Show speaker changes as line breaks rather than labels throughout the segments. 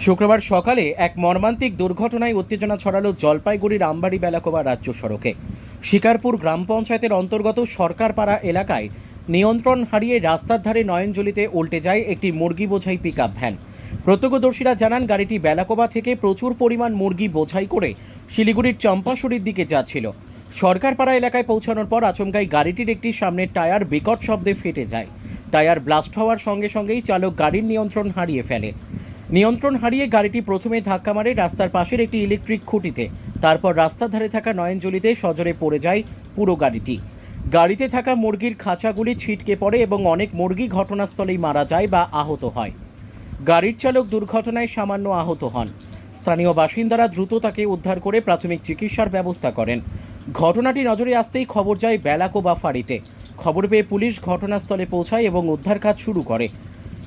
শুক্রবার সকালে এক মর্মান্তিক দুর্ঘটনায় উত্তেজনা ছড়ালো জলপাইগুড়ির আমবাড়ি বেলাকোবা রাজ্য সড়কে। শিকারপুর গ্রাম পঞ্চায়েতের অন্তর্গত সরকারপাড়া এলাকায় নিয়ন্ত্রণ হারিয়ে রাস্তার ধারে নয়নজলিতে উল্টে যায় একটি মুরগি বোঝাই পিক ভ্যান। প্রত্যক্ষদর্শীরা জানান, গাড়িটি বেলাকোবা থেকে প্রচুর পরিমাণ মুরগি বোঝাই করে শিলিগুড়ির চম্পাশুড়ির দিকে যাচ্ছিল। সরকারপাড়া এলাকায় পৌঁছানোর পর আচমকাই গাড়িটির একটি সামনের টায়ার বিকট শব্দে ফেটে যায়। টায়ার ব্লাস্ট হওয়ার সঙ্গে সঙ্গেই চালক গাড়ির নিয়ন্ত্রণ হারিয়ে ফেলে। নিয়ন্ত্রণ হারিয়ে গাড়িটি প্রথমে ধাক্কা মারে রাস্তার পাশের একটি ইলেকট্রিক খুঁটিতে। তারপর রাস্তার ধারে থাকা নয়নজলিতে সজরে পড়ে যায় পুরো গাড়িটি। গাড়িতে থাকা মুরগির খাঁচাগুলি ছিটকে পড়ে এবং অনেক মুরগি ঘটনাস্থলেই মারা যায় বা আহত হয়। গাড়ির চালক দুর্ঘটনায় সামান্য আহত হন। স্থানীয় বাসিন্দারা দ্রুত তাকে উদ্ধার করে প্রাথমিক চিকিৎসার ব্যবস্থা করেন। ঘটনাটি নজরে আসতেই খবর যায় বেলাকো বা ফাঁড়িতে। খবর পেয়ে পুলিশ ঘটনাস্থলে পৌঁছায় এবং উদ্ধার কাজ শুরু করে।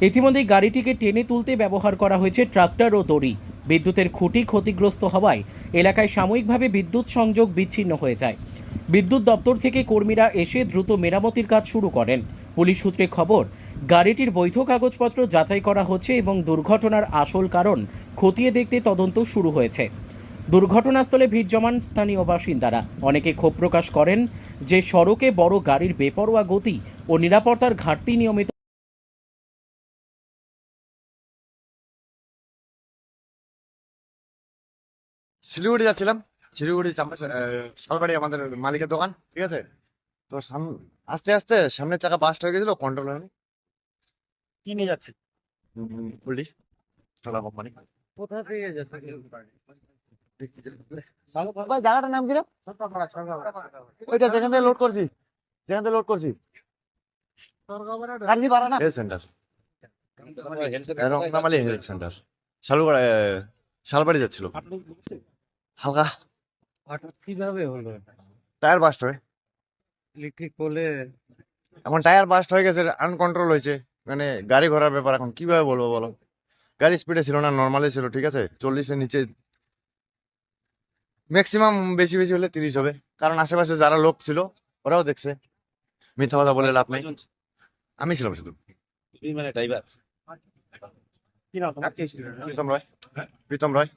ইতিমধ্যেই গাড়িটিকে টেনে তুলতে ব্যবহার করা হয়েছে ট্রাক্টর ও দড়ি। বিদ্যুতের খুঁটি ক্ষতিগ্রস্ত হওয়ায় এলাকায় সাময়িকভাবে বিদ্যুৎ সংযোগ বিচ্ছিন্ন হয়ে যায়। বিদ্যুৎ দপ্তর থেকে কর্মীরা এসে দ্রুত মেরামতির কাজ শুরু করেন। পুলিশ সূত্রে খবর, গাড়িটির বৈধ কাগজপত্র যাচাই করা হচ্ছে এবং দুর্ঘটনার আসল কারণ খতিয়ে দেখতে তদন্ত শুরু হয়েছে। দুর্ঘটনাস্থলে ভিড় জমান স্থানীয় বাসিন্দারা। অনেকে ক্ষোভ প্রকাশ করেন যে সড়কে বড় গাড়ির বেপরোয়া গতি ও নিরাপত্তার ঘাটতি নিয়মিত
শিলিগুড়ি যাচ্ছিলাম। শিলিগুড়ি চাম্পা শালবাড়ি আমাদের মালিকের দোকান ঠিক আছে? তো সাম আস্তে আস্তে সামনের চাকা বাস্ট হয়ে গেছিল কন্ট্রোল হয়নি।
কি নিয়ে যাচ্ছে
বললি সোলা কোম্পানি
কোথা থেকে যাচ্ছে
ভাই জায়গাটার নাম কি রে? ওইটা যেখান থেকে লোড করছি যেখান থেকে লোড করছি। কাঞ্জি পারা না? Health centre health centre Salugara Salbari যাচ্ছিল। হালকা।
হঠাৎ কীভাবে হলো
টায়ার বাস্ট হয়।
ইলেকট্রিক পোলে
এখন টায়ার বাস্ট হয়ে গেছে আনকন্ট্রোল হয়েছে। মানে গাড়ি ঘোড়ার ব্যাপার এখন কীভাবে বলব বলো? গাড়ি স্পিডে ছিল না নর্মালি ছিল ঠিক আছে? চল্লিশের নিচে। ম্যাক্সিমাম বেশি বেশি হলে তিরিশ হবে। কারণ আশেপাশে যারা লোক ছিল ওরাও দেখছে। মিথ্যা কথা বলে লাভ নেই। আমি ছিলাম শুধু।
মানে ড্রাইভার
প্রীতম রয়। প্রীতম রয়।